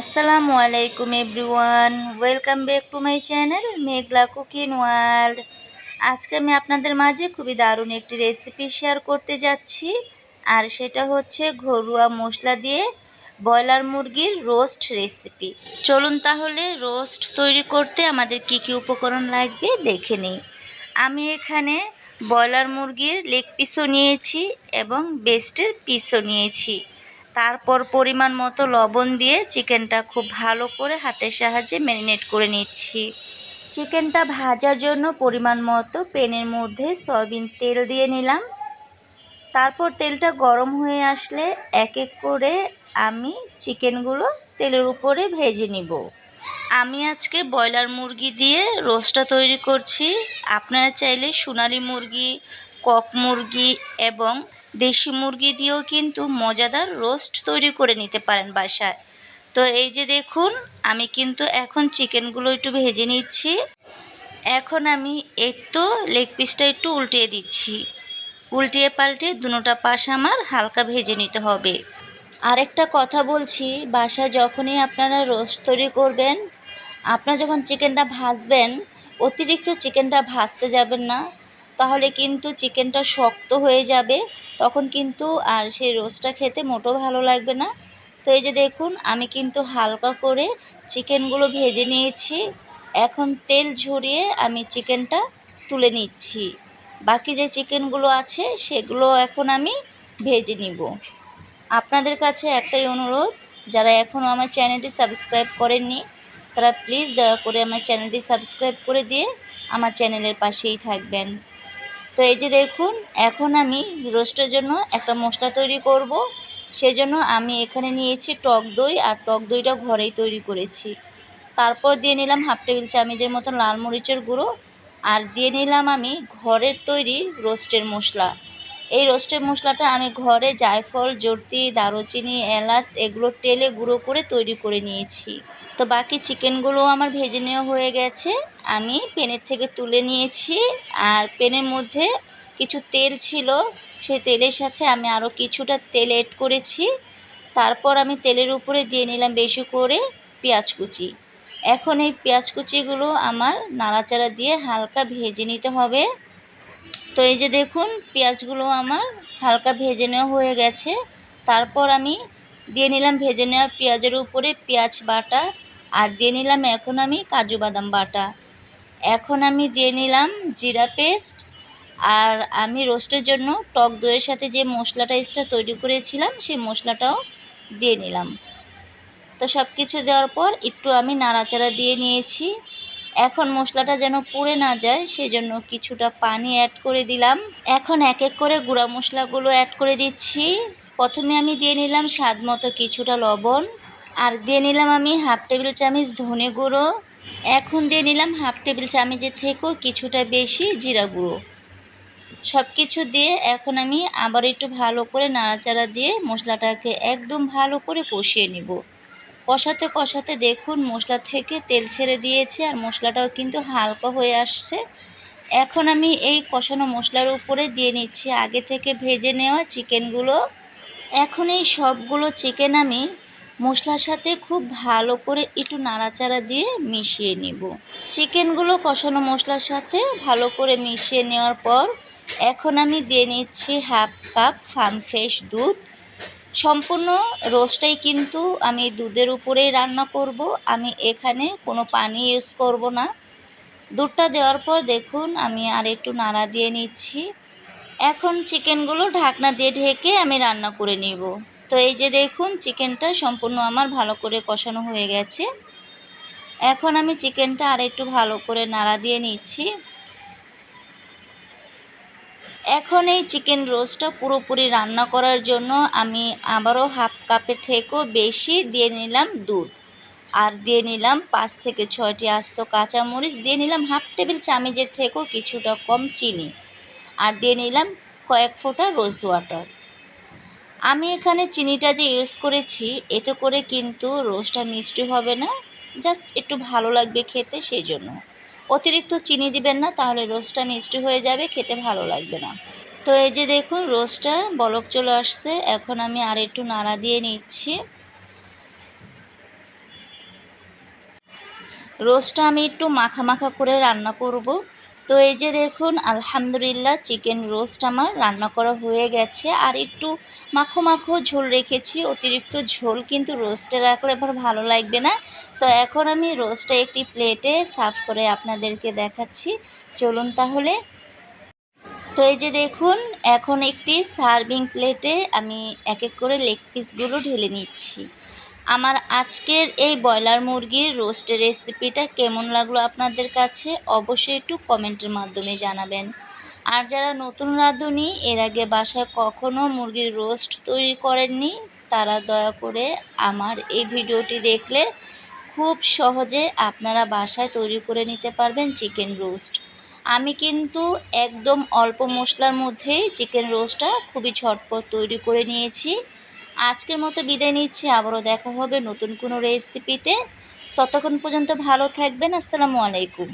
আসসালামু আলাইকুম everyone welcome back to my channel Meghla cooking world আজকে আমি আপনাদের মাঝে খুবই দারুণ একটি রেসিপি শেয়ার করতে যাচ্ছি। আর সেটা হচ্ছে ঘরোয়া মশলা দিয়ে ব্রয়লার মুরগির রোস্ট রেসিপি চলুন তাহলে রোস্ট তৈরি করতে আমাদের কি কি উপকরণ লাগবে দেখে নিই। আমি এখানে ব্রয়লার মুরগির লেগ পিসও নিয়েছি এবং বেস্টের পিসও নিয়েছি। তারপর পরিমাণ মতো লবণ দিয়ে চিকেনটা খুব ভালো করে হাতের সাহায্যে ম্যারিনেট করে নিচ্ছি। চিকেনটা ভাজার জন্য পরিমাণ মতো প্যানের মধ্যে সয়াবিন তেল দিয়ে নিলাম। তারপর তেলটা গরম হয়ে আসলে এক এক করে আমি চিকেনগুলো তেলের উপরে ভেজে নিব। আমি আজকে ব্রয়লার মুরগি দিয়ে রোস্টটা তৈরি করছি। আপনারা চাইলে সোনালি মুরগি, কক মুরগি এবং দেশি মুরগি দিয়েও কিন্তু মজাদার রোস্ট তৈরি করে নিতে পারেন বাসায়। তো এই যে দেখুন, আমি কিন্তু এখন চিকেনগুলো একটু ভেজে নিচ্ছি। এখন আমি এর তো লেগ পিসটা একটু উল্টিয়ে দিচ্ছি। উল্টিয়ে পাল্টে দুটোটা পাশ আমার হালকা ভেজে নিতে হবে। আরেকটা কথা বলছি, বাসায় যখনই আপনারা রোস্ট তৈরি করবেন, আপনারা যখন চিকেনটা ভাজবেন, অতিরিক্ত চিকেনটা ভাজতে যাবেন না। তাহলে কিন্তু চিকেনটা শক্ত হয়ে যাবে, তখন কিন্তু আর সেই রোস্টটা খেতে মোটো ভালো লাগবে না। তো এই যে দেখুন, আমি কিন্তু হালকা করে চিকেনগুলো ভেজে নিয়েছি। এখন তেল ঝরিয়ে আমি চিকেনটা তুলে নিচ্ছি। বাকি যে চিকেনগুলো আছে, সেগুলো এখন আমি ভেজে নিব। আপনাদের কাছে একটাই অনুরোধ, যারা এখনও আমার চ্যানেলটি সাবস্ক্রাইব করেননি, তারা প্লিজ দয়া করে আমার চ্যানেলটি সাবস্ক্রাইব করে দিয়ে আমার চ্যানেলের পাশেই থাকবেন। তো এই যে দেখুন, এখন আমি রোস্টের জন্য একটা মশলা তৈরি করব। সেজন্য আমি এখানে নিয়েছি টক দই, আর টক দইটা ঘরেই তৈরি করেছি। তারপর দিয়ে নিলাম হাফ টেবিল চামচের মতো লাল মরিচের গুঁড়ো, আর দিয়ে নিলাম আমি ঘরের তৈরি রোস্টের মশলা। এই রোস্টের মশলাটা আমি ঘরে জায়ফল জর্তি দারুচিনি, এলাচ এগুলো টেলে গুঁড়ো করে তৈরি করে নিয়েছি। তো বাকি চিকেনগুলো আমার ভেজে নেওয়া হয়ে গেছে। আমি পেনের থেকে তুলে নিয়েছি আর পেনের মধ্যে কিছু তেল ছিল, সেই তেলের সাথে আমি আরও কিছুটা তেল এড করেছি। তারপর আমি তেলের উপরে দিয়ে নিলাম বেশি করে পেঁয়াজ কুচি। এখন এই পেঁয়াজ কুচিগুলো আমার নাড়াচাড়া দিয়ে হালকা ভেজে নিতে হবে। তো এই যে দেখুন, পেঁয়াজগুলো আমার হালকা ভেজে নেওয়া হয়ে গেছে। তারপর আমি দিয়ে নিলাম ভেজে নেওয়া পেঁয়াজের উপরে পেঁয়াজ বাটা আর দিয়ে নিলাম এখন আমি কাজু বাদাম বাটা। এখন আমি দিয়ে নিলাম জিরা পেস্ট আর আমি রোস্টের জন্য টক দইয়ের সাথে যে মশলাটা এক্সট্রা তৈরি করেছিলাম, সেই মশলাটাও দিয়ে নিলাম। তো সব কিছু দেওয়ার পর একটু আমি নাড়াচাড়া দিয়ে নিয়েছি। এখন মশলাটা যেন পুড়ে না যায়, সেজন্য কিছুটা পানি অ্যাড করে দিলাম। এখন এক এক করে গুঁড়া মশলাগুলো অ্যাড করে দিচ্ছি। প্রথমে আমি দিয়ে নিলাম স্বাদ মতো কিছুটা লবণ। আর দিয়ে নিলাম আমি হাফ টেবিল চামচ ধনে গুঁড়ো। এখন দিয়ে নিলাম হাফ টেবিল চামচের থেকেও কিছুটা বেশি জিরা গুঁড়ো। সব কিছু দিয়ে এখন আমি আবার একটু ভালো করে নাড়াচাড়া দিয়ে মশলাটাকে একদম ভালো করে কষিয়ে নিব। কষাতে কষাতে দেখুন মশলা থেকে তেল ছেড়ে দিয়েছে আর মশলাটাও কিন্তু হালকা হয়ে আসছে। এখন আমি এই কষানো মশলার উপরে দিয়ে নিচ্ছি আগে থেকে ভেজে নেওয়া চিকেনগুলো। এখন এই সবগুলো চিকেন আমি মশলার সাথে খুব ভালো করে একটু নাড়াচাড়া দিয়ে মিশিয়ে নিব। চিকেনগুলো কষানো মশলার সাথে ভালো করে মিশিয়ে নেওয়ার পর এখন আমি দিয়ে নিচ্ছি হাফ কাপ ফার্ম ফ্রেশ দুধ। সম্পূর্ণ রোস্টাই কিন্তু আমি দুধের উপরেই রান্না করব। আমি এখানে কোনো পানি ইউজ করব না। দুধটা দেওয়ার পর দেখুন আমি আর একটু নাড়া দিয়ে নিচ্ছি। এখন চিকেনগুলো ঢাকনা দিয়ে ঢেকে আমি রান্না করে নিব। তো এই যে দেখুন, চিকেনটা সম্পূর্ণ আমার ভালো করে কষানো হয়ে গেছে। এখন আমি চিকেনটা আর একটু ভালো করে নাড়া দিয়ে নিচ্ছি। এখন এই চিকেন রোস্টটা পুরোপুরি রান্না করার জন্য আমি আবারও হাফ কাপের থেকেও বেশি দিয়ে নিলাম দুধ। আর দিয়ে নিলাম পাঁচ থেকে ছয়টি আস্ত কাঁচামরিচ, দিয়ে নিলাম হাফ টেবিল চামচের থেকেও কিছুটা কম চিনি। আর দিয়ে নিলাম কয়েক ফোঁটা রোজ ওয়াটার। আমি এখানে চিনিটা যে ইউজ করেছি, এতে করে কিন্তু রোস্টটা মিষ্টি হবে না। জাস্ট একটু ভালো লাগবে খেতে সেই জন্য। অতিরিক্ত চিনি দিবেন না, তাহলে রোস্টটা মিষ্টি হয়ে যাবে, খেতে ভালো লাগবে না। তো এই যে দেখুন রোস্টটা বলক চলে আসছে। এখন আমি আর একটু নাড়া দিয়ে নিচ্ছি। রোস্টটা আমি একটু মাখা মাখা করে রান্না করব। তো এই যে দেখুন, আলহামদুলিল্লাহ চিকেন রোস্ট আমার রান্না করা হয়ে গেছে। আর একটু মাখো মাখো ঝোল রেখেছি, অতিরিক্ত ঝোল কিন্তু রোস্টে রাখলে এবার ভালো লাগবে না। তো এখন আমি রোস্টটা একটি প্লেটে সার্ভ করে আপনাদেরকে দেখাচ্ছি। চলুন তাহলে। তো এই যে দেখুন, এখন একটি সার্ভিং প্লেটে আমি এক এক করে লেগ পিসগুলো ঢেলে নিচ্ছি। আমার আজকের এই ব্রয়লার মুরগির রোস্টের রেসিপিটা কেমন লাগল আপনাদের কাছে অবশ্যই একটু কমেন্টের মাধ্যমে জানাবেন। আর যারা নতুন রাঁধুনি, এর আগে বাসায় কখনো মুরগির রোস্ট তৈরি করেননি, তারা দয়া করে আমার এই ভিডিওটি দেখলে খুব সহজে আপনারা বাসায় তৈরি করে নিতে পারবেন চিকেন রোস্ট। আমি কিন্তু একদম অল্প মশলার মধ্যেই চিকেন রোস্টটা খুবই ঝটপট তৈরি করে নিয়েছি। আজকের মতো বিদায় নিচ্ছি। আবারও দেখা হবে নতুন কোনো রেসিপিতে ততক্ষণ পর্যন্ত ভালো থাকবেন। আসসালামু আলাইকুম।